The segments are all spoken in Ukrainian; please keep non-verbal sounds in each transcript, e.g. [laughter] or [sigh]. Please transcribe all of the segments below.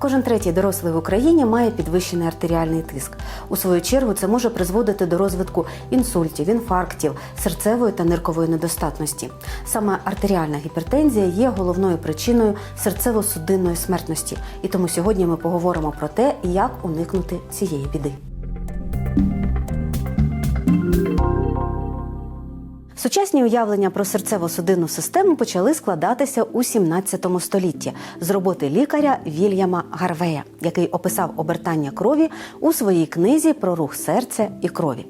Кожен третій дорослий в Україні має підвищений артеріальний тиск. У свою чергу це може призводити до розвитку інсультів, інфарктів, серцевої та ниркової недостатності. Саме артеріальна гіпертензія є головною причиною серцево-судинної смертності. І тому сьогодні ми поговоримо про те, як уникнути цієї біди. Сучасні уявлення про серцево-судинну систему почали складатися у 17 столітті з роботи лікаря Вільяма Гарвея, який описав обертання крові у своїй книзі про рух серця і крові.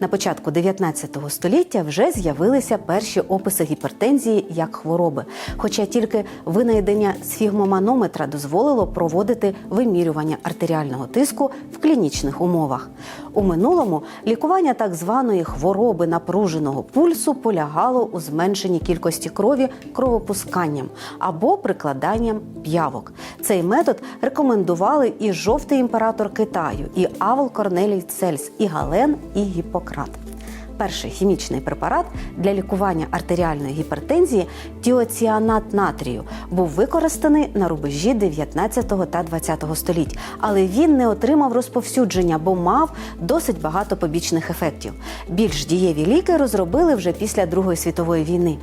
На початку 19 століття вже з'явилися перші описи гіпертензії як хвороби, хоча тільки винайдення сфігмоманометра дозволило проводити вимірювання артеріального тиску в клінічних умовах. У минулому лікування так званої хвороби напруженого пульсу полягало у зменшенні кількості крові кровопусканням або прикладанням п'явок. Цей метод рекомендували і жовтий імператор Китаю, і Авл Корнелій Цельс, і Гален, і Гіппократ. Перший хімічний препарат для лікування артеріальної гіпертензії тіоціанат натрію був використаний на рубежі 19 та 20 століть, але він не отримав розповсюдження, бо мав досить багато побічних ефектів. Більш дієві ліки розробили вже після Другої світової війни.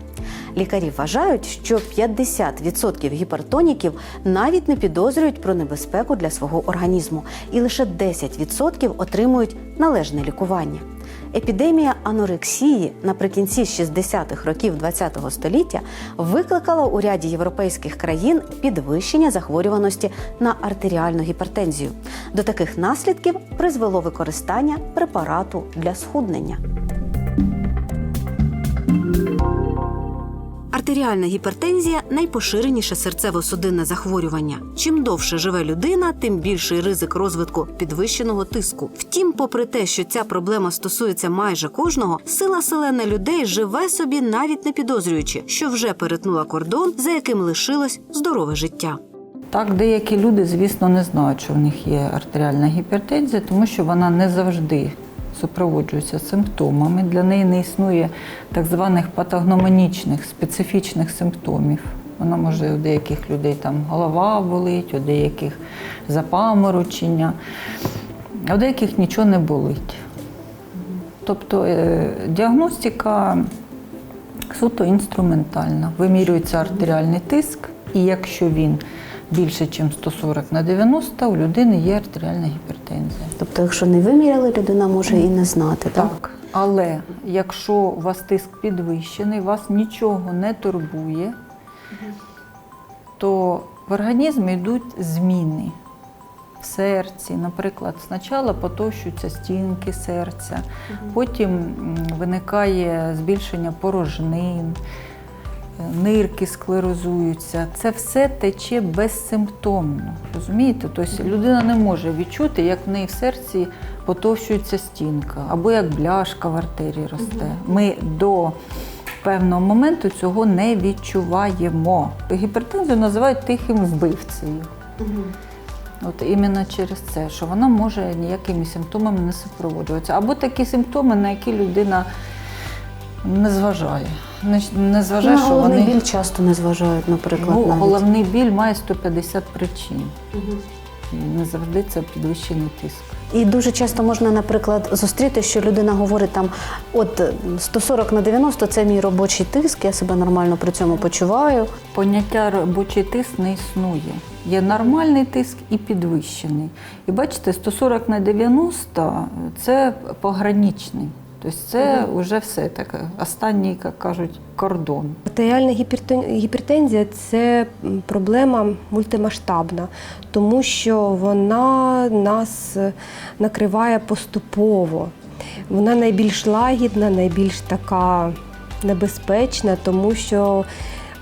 Лікарі вважають, що 50% гіпертоніків навіть не підозрюють про небезпеку для свого організму, і лише 10% отримують належне лікування. Епідемія анорексії наприкінці 60-х років ХХ століття викликала у ряді європейських країн підвищення захворюваності на артеріальну гіпертензію. До таких наслідків призвело використання препарату для схуднення. Артеріальна гіпертензія найпоширеніше серцево-судинне захворювання. Чим довше живе людина, тим більший ризик розвитку підвищеного тиску. Втім, попри те, що ця проблема стосується майже кожного, сила селена людей живе собі, навіть не підозрюючи, що вже перетнула кордон, за яким лишилось здорове життя. Так, деякі люди, звісно, не знають, що в них є артеріальна гіпертензія, тому що вона не завжди супроводжується симптомами. Для неї не існує так званих патогномонічних специфічних симптомів. Вона може у деяких людей там голова болить, у деяких запаморочення, а у деяких нічого не болить. Тобто е, діагностика суто інструментальна. Вимірюється артеріальний тиск, і якщо він більше, ніж 140 на 90, у людини є артеріальна гіпертензія. Тобто, якщо не виміряли, людина може і не знати, так? Так, але якщо у вас тиск підвищений, вас нічого не турбує, то в організмі йдуть зміни в серці. Наприклад, спочатку потовщуються стінки серця, потім виникає збільшення порожнин, нирки склерозуються. Це все тече безсимптомно. Розумієте? Тобто людина не може відчути, як в неї в серці потовщується стінка, або як бляшка в артерії росте. Ми до певного моменту цього не відчуваємо. Гіпертензію називають тихим вбивцею. От іменно через це, що вона може ніякими симптомами не супроводжуватися. Або такі симптоми, на які людина не зважає. Не, не зважає, На що головний вони біль часто не зважають, наприклад, ну, навіть. головний біль має 150 причин. І не завжди це підвищений тиск. І дуже часто можна, наприклад, зустріти, що людина говорить там: от е, 140 на 90 це мій робочий тиск, я себе нормально при цьому почуваю. Поняття робочий тиск не існує. Є нормальний тиск і підвищений. І бачите, 140 на 90 це пограничний. Тобто це вже все таке, останній, як кажуть, кордон. Артеріальна гіпертензія це проблема мультимасштабна, тому що вона нас е, накриває поступово. Вона найбільш лагідна, найбільш така небезпечна, тому що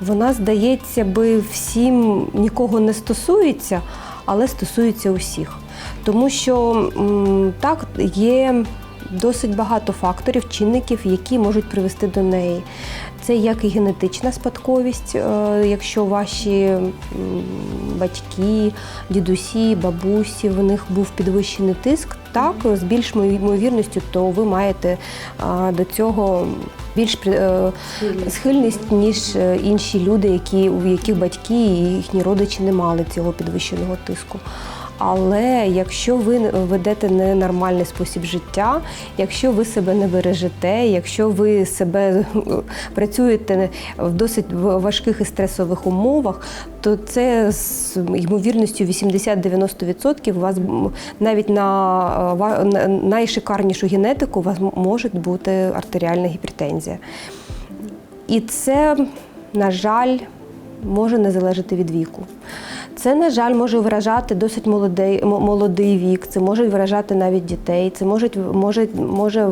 вона, здається, би всім нікого не стосується, але стосується усіх. Тому що так є досить багато факторів, чинників, які можуть привести до неї. Це як і генетична спадковість, е, якщо ваші батьки, дідусі, бабусі, в них був підвищений тиск, так, з більш ймовірністю, то ви маєте до цього більш е, схильність, ніж е, інші люди, які, у яких батьки і їхні родичі не мали цього підвищеного тиску. Але якщо ви ведете ненормальний спосіб життя, якщо ви себе не бережете, якщо ви себе [laughs] працюєте в досить важких і стресових умовах, то це з ймовірністю 80-90% у вас навіть на, е, на найшикарнішу генетику у вас може бути артеріальна гіпертензія. І це, на жаль, може не залежати від віку. Це, на жаль, може виражати досить молодий, молодий вік, це може виражати навіть дітей, це може, може, може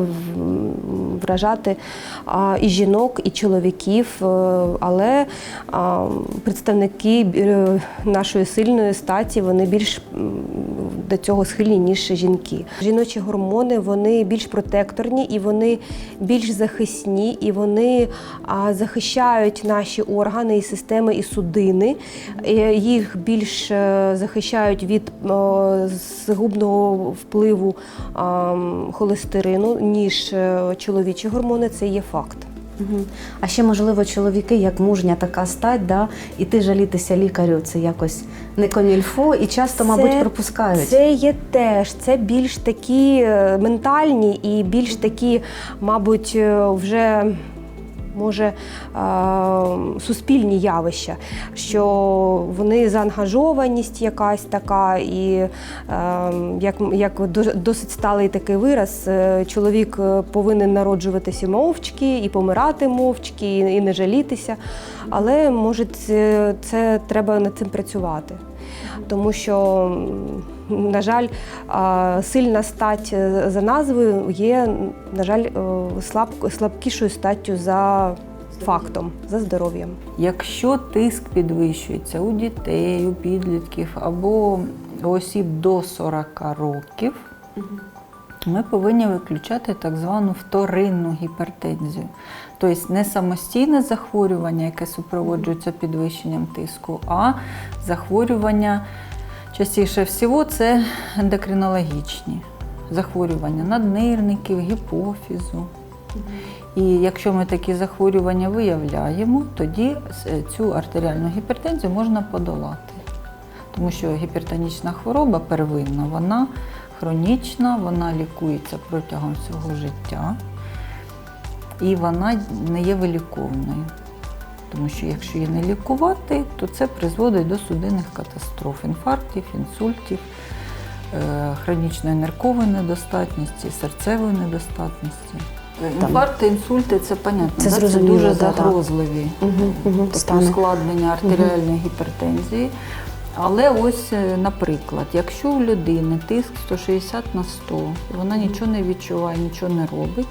вражати і жінок, і чоловіків, е, але представники е, нашої сильної статі вони більш до цього схильні, ніж жінки. Жіночі гормони вони більш протекторні і вони більш захисні, і вони захищають наші органи і системи і судини. Е, Їх більш захищають від згубного впливу холестерину, ніж е, чоловічі гормони. Це є факт. А ще, можливо, чоловіки, як мужня така стать, да, іти жалітися лікарю, це якось не комільфо і часто, мабуть, пропускають. Це є теж. Це більш такі е, ментальні і більш такі, мабуть, е, вже. Може суспільні явища, що вони заангажованість якась така, і як, як досить сталий такий вираз, е, чоловік е, повинен народжуватися мовчки і помирати мовчки, і, не жалітися. Але може це, треба над цим працювати тому що, на жаль, сильна стать е, за назвою є, на жаль, е, слаб, слабкішою статтю за фактом, за здоров'ям. Якщо тиск підвищується у дітей, у підлітків або у осіб до 40 років, ми повинні виключати так звану вторинну гіпертензію. Тобто не самостійне захворювання, яке супроводжується підвищенням тиску, а захворювання частіше всього це ендокринологічні захворювання наднирників, гіпофізу. І якщо ми такі захворювання виявляємо, тоді е, цю артеріальну гіпертензію можна подолати. Тому що гіпертонічна хвороба первинна, вона хронічна, вона лікується протягом всього життя і вона не є виліковною. Тому що якщо її не лікувати, то це призводить до судинних катастроф, інфарктів, інсультів, е, хронічної ниркової недостатності, серцевої недостатності. Інфаркти, інсульти це понятно, Це да? зрозуміло, дуже да, да. загрозливі такі стани. ускладнення артеріальної гіпертензії. Але ось, е, наприклад, якщо у людини тиск 160 на 100, і вона нічого не відчуває, нічого не робить,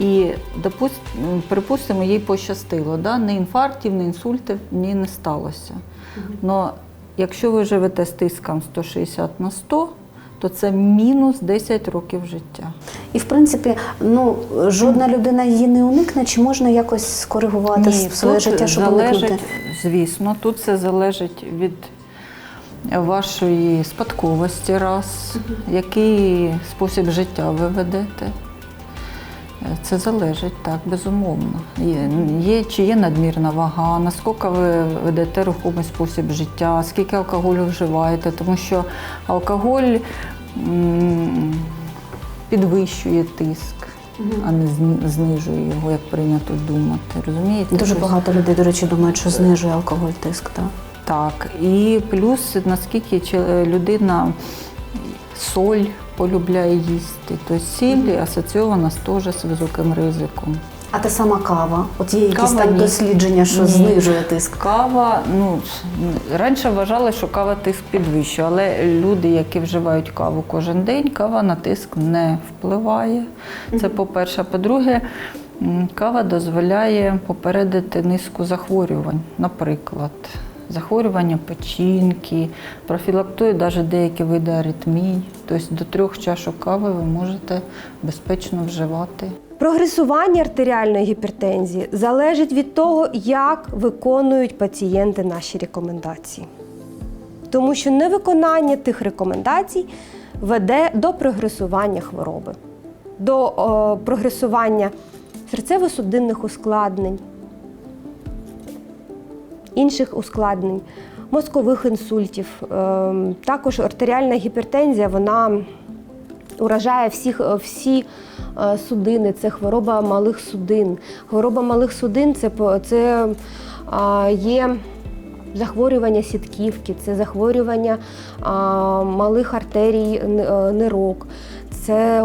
і допуст, м, припустимо, їй пощастило, да? ні інфарктів, ні інсультів ні не сталося. Но якщо ви живете з тиском 160 на 100, то це мінус 10 років життя. І в принципі, ну жодна людина її не уникне, чи можна якось скоригувати своє тут життя, щоб залежить, уникнути? звісно, тут це залежить від вашої спадковості, раз, який спосіб життя ви ведете. Це залежить так, безумовно. Є, є чи є надмірна вага, наскільки ви ведете рухомий спосіб життя, скільки алкоголю вживаєте, тому що алкоголь м, підвищує тиск, а не знижує його, як прийнято думати. Розумієте? Дуже Тобто- багато людей, до речі, думають, що знижує алкоголь тиск. Так? так, і плюс наскільки чи- людина соль полюбляє їсти, то сіль асоційована теж з високим ризиком. А та сама кава, от є якісь Кава там ні. дослідження, що Ні. знижує тиск. Кава, ну раніше вважали, що кава тиск підвищує, але люди, які вживають каву кожен день, кава на тиск не впливає. Це по-перше. По-друге, кава дозволяє попередити низку захворювань, наприклад, захворювання печінки, профілактує навіть деякі види аритмій. Тобто до трьох чашок кави ви можете безпечно вживати. Прогресування артеріальної гіпертензії залежить від того, як виконують пацієнти наші рекомендації. Тому що невиконання тих рекомендацій веде до прогресування хвороби, до о, прогресування серцево-судинних ускладнень, інших ускладнень, мозкових інсультів. Ем, Також артеріальна гіпертензія вона уражає всіх, е, всі е, судини. Це хвороба малих судин. Хвороба малих судин це, це є захворювання сітківки, це захворювання малих артерій е, нирок. Це,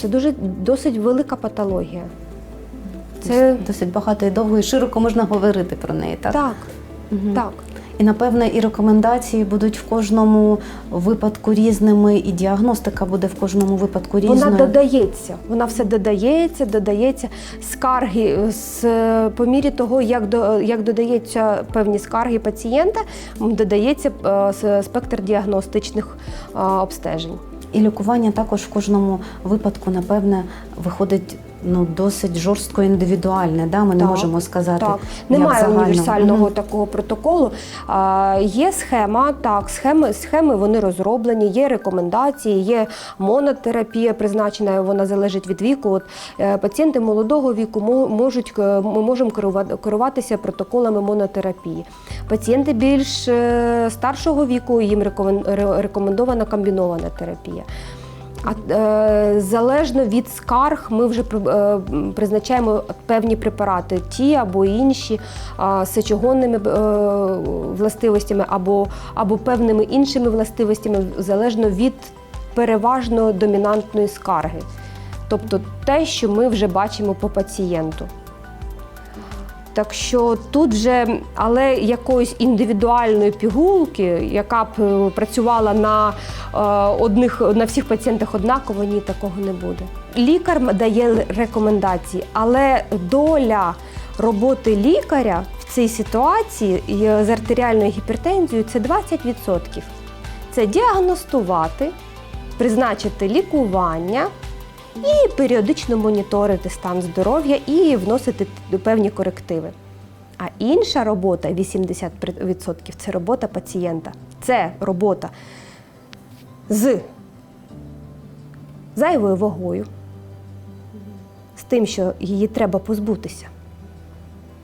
це дуже досить велика патологія. Це досить багато і довго і широко можна говорити про неї. Так, так, Мгм. так. І напевне і рекомендації будуть в кожному випадку різними, і діагностика буде в кожному випадку різною. Вона додається, вона все додається, додається. Скарги з по мірі того, як до як додаються певні скарги пацієнта, додається е, спектр діагностичних е, обстежень. І лікування також в кожному випадку, напевне, виходить ну досить жорстко індивідуальне. Да? Ми не Так, можемо сказати. Так, як немає загально. універсального Мгм. такого протоколу. А, є схема, так, схеми, схеми вони розроблені, є рекомендації, є монотерапія призначена, вона залежить від віку. От, е, пацієнти молодого віку мо- можуть, е, ми можемо керувати, керуватися протоколами монотерапії. Пацієнти більш е, старшого віку, їм рекомен- ре- рекомендована комбінована терапія. А е, залежно від скарг, ми вже е, призначаємо певні препарати, ті або інші е, сечогонними е, властивостями, або, або певними іншими властивостями, залежно від переважно домінантної скарги. Тобто те, що ми вже бачимо по пацієнту. Так що тут вже, але якоїсь індивідуальної пігулки, яка б е, працювала на е, одних на всіх пацієнтах однаково, ні, такого не буде. Лікар дає рекомендації, але доля роботи лікаря в цій ситуації е, з артеріальною гіпертензією це 20%. Це діагностувати, призначити лікування і періодично моніторити стан здоров'я і вносити певні корективи. А інша робота 80% це робота пацієнта. Це робота з зайвою вагою, з тим, що її треба позбутися.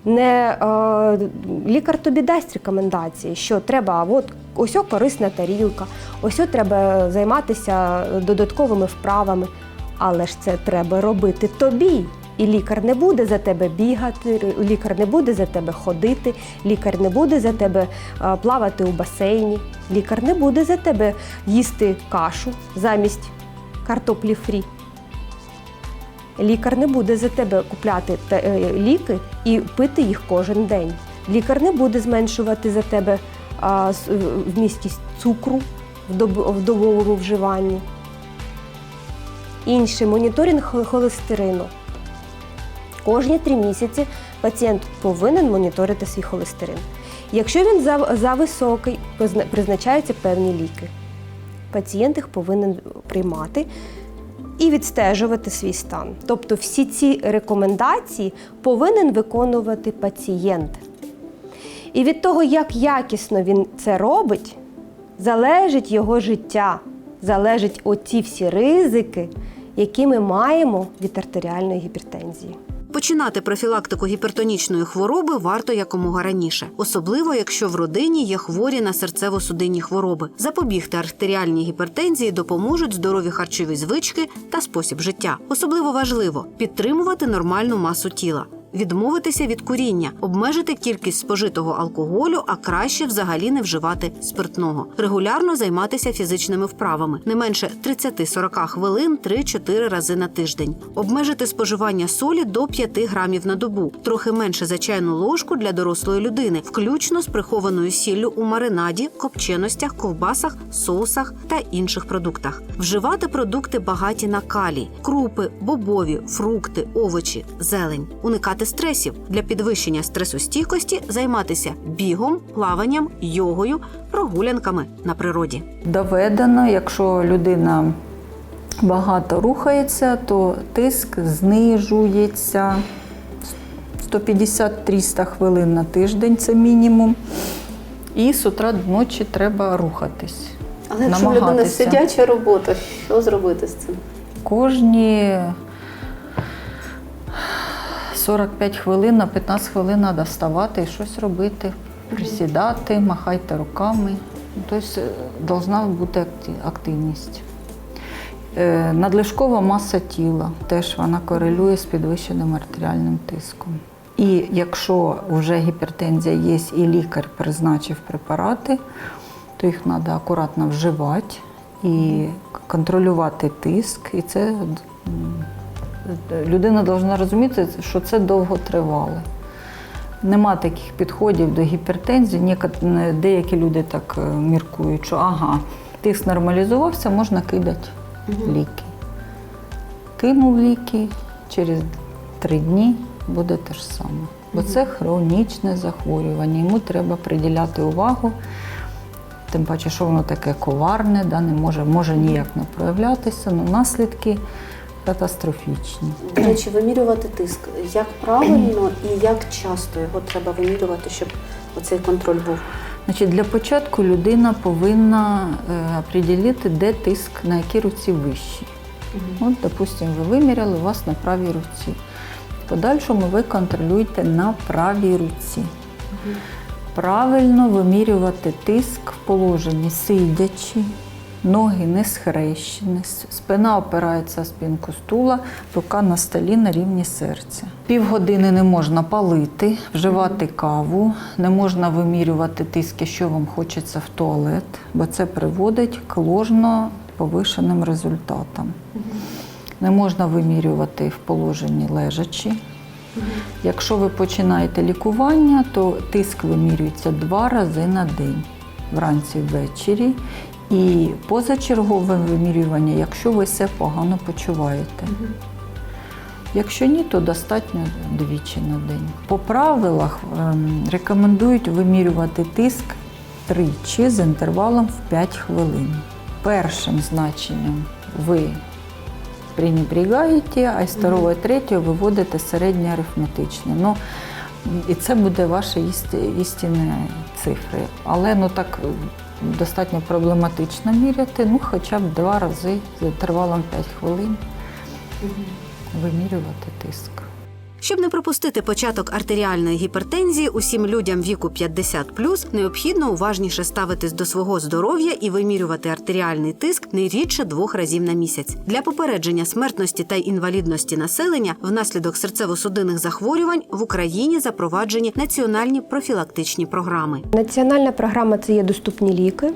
Не е, лікар тобі дасть рекомендації, що треба, от ось корисна тарілка, ось треба займатися додатковими вправами. Але ж це треба робити тобі. І лікар не буде за тебе бігати, лікар не буде за тебе ходити, лікар не буде за тебе плавати у басейні, лікар не буде за тебе їсти кашу замість картоплі фрі. Лікар не буде за тебе купляти е, ліки і пити їх кожен день. Лікар не буде зменшувати за тебе с- вмістість цукру в в добовому вживанні. Інший моніторинг холестерину. Кожні три місяці пацієнт повинен моніторити свій холестерин. Якщо він за, за призначаються певні ліки. Пацієнт їх повинен приймати і відстежувати свій стан. Тобто всі ці рекомендації повинен виконувати пацієнт. І від того, як якісно він це робить, залежить його життя, залежать оці всі ризики, які ми маємо від артеріальної гіпертензії. Починати профілактику гіпертонічної хвороби варто якомога раніше, особливо якщо в родині є хворі на серцево-судинні хвороби. Запобігти артеріальній гіпертензії допоможуть здорові харчові звички та спосіб життя. Особливо важливо підтримувати нормальну масу тіла. Відмовитися від куріння, обмежити кількість спожитого алкоголю, а краще взагалі не вживати спиртного. Регулярно займатися фізичними вправами, не менше 30-40 хвилин 3-4 рази на тиждень. Обмежити споживання солі до 5 грамів на добу, трохи менше за чайну ложку для дорослої людини, включно з прихованою сіллю у маринаді, копченостях, ковбасах, соусах та інших продуктах. Вживати продукти багаті на калій, крупи, бобові, фрукти, овочі, зелень, уникати уникати стресів. Для підвищення стресостійкості займатися бігом, плаванням, йогою, прогулянками на природі. Доведено, якщо людина багато рухається, то тиск знижується 150-300 хвилин на тиждень це мінімум. І з утра до ночі треба рухатись. Але якщо в людини сидяча робота, що зробити з цим? Кожні 45 хвилин на 15 хвилин треба вставати і щось робити, присідати, махайте руками. Тобто е, должна бути активність. Е, Надлишкова маса тіла теж вона корелює з підвищеним артеріальним тиском. І якщо вже гіпертензія є і лікар призначив препарати, то їх треба акуратно вживати і контролювати тиск. І це людина повинна розуміти, що це довго тривале. Нема таких підходів до гіпертензії. Деякі люди так е, міркують, що ага, тиск нормалізувався, можна кидати ліки. Кинув ліки, через три дні буде те ж саме. Бо це хронічне захворювання, йому треба приділяти увагу. Тим паче, що воно таке коварне, да, не може, може ніяк не проявлятися, але наслідки катастрофічні. До речі, вимірювати тиск. Як правильно і як часто його треба вимірювати, щоб оцей контроль був? Значить, для початку людина повинна е, определити, де тиск, на якій руці вищий. От, допустимо, ви виміряли у вас на правій руці. В подальшому ви контролюєте на правій руці. Правильно вимірювати тиск в положенні сидячи, ноги не схрещені, спина опирається в спинку стула, рука на столі на рівні серця. Півгодини не можна палити, вживати каву, не можна вимірювати тиск, що вам хочеться в туалет, бо це приводить к ложно повишеним результатам. Не можна вимірювати в положенні лежачі. Якщо ви починаєте лікування, то тиск вимірюється два рази на день, вранці ввечері. І позачергове вимірювання, якщо ви себе погано почуваєте. Якщо ні, то достатньо двічі на день. По правилах ем, рекомендують вимірювати тиск тричі з інтервалом в 5 хвилин. Першим значенням ви пренебрегаєте, а з другого і третього виводите середнє арифметичне. Ну, і це буде ваші істи- істинні цифри. Але ну так достатньо проблематично міряти, ну хоча б два рази з інтервалом 5 хвилин вимірювати тиск. Щоб не пропустити початок артеріальної гіпертензії, усім людям віку 50 необхідно уважніше ставитись до свого здоров'я і вимірювати артеріальний тиск не рідше двох разів на місяць. Для попередження смертності та інвалідності населення внаслідок серцево-судинних захворювань в Україні запроваджені національні профілактичні програми. Національна програма це є доступні ліки.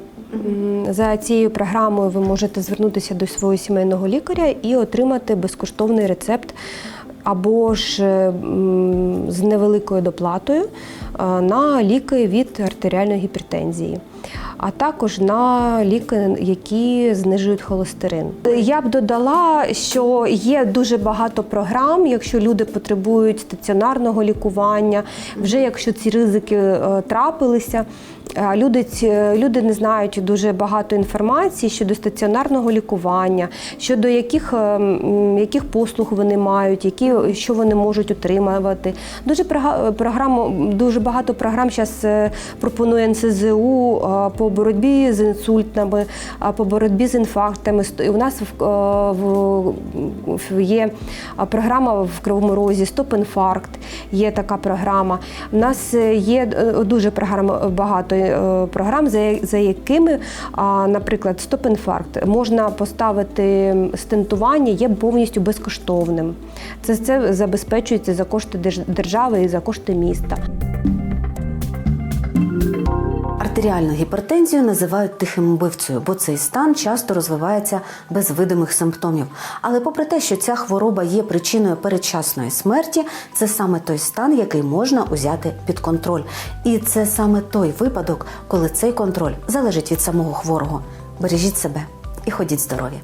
За цією програмою ви можете звернутися до свого сімейного лікаря і отримати безкоштовний рецепт або ж е, з невеликою доплатою е, на ліки від артеріальної гіпертензії. А також на ліки, які знижують холестерин. Я б додала, що є дуже багато програм, якщо люди потребують стаціонарного лікування, вже якщо ці ризики е, трапилися. Люди, люди не знають дуже багато інформації щодо стаціонарного лікування, щодо яких, е, яких послуг вони мають, які, що вони можуть отримувати. Дуже програму, дуже багато програм зараз пропонує НСЗУ е, по боротьбі з інсультами, по боротьбі з інфарктами. У нас е, є програма в Кривому Розі Стоп-інфаркт. Є така програма. У нас е, є е, дуже багато е, програм, за, якими, наприклад, стоп-інфаркт можна поставити стентування, є повністю безкоштовним. Це, це забезпечується за кошти держави і за кошти міста. Артеріальну гіпертензію називають тихим вбивцею, бо цей стан часто розвивається без видимих симптомів. Але попри те, що ця хвороба є причиною передчасної смерті, це саме той стан, який можна узяти під контроль. І це саме той випадок, коли цей контроль залежить від самого хворого. Бережіть себе і ходіть здорові.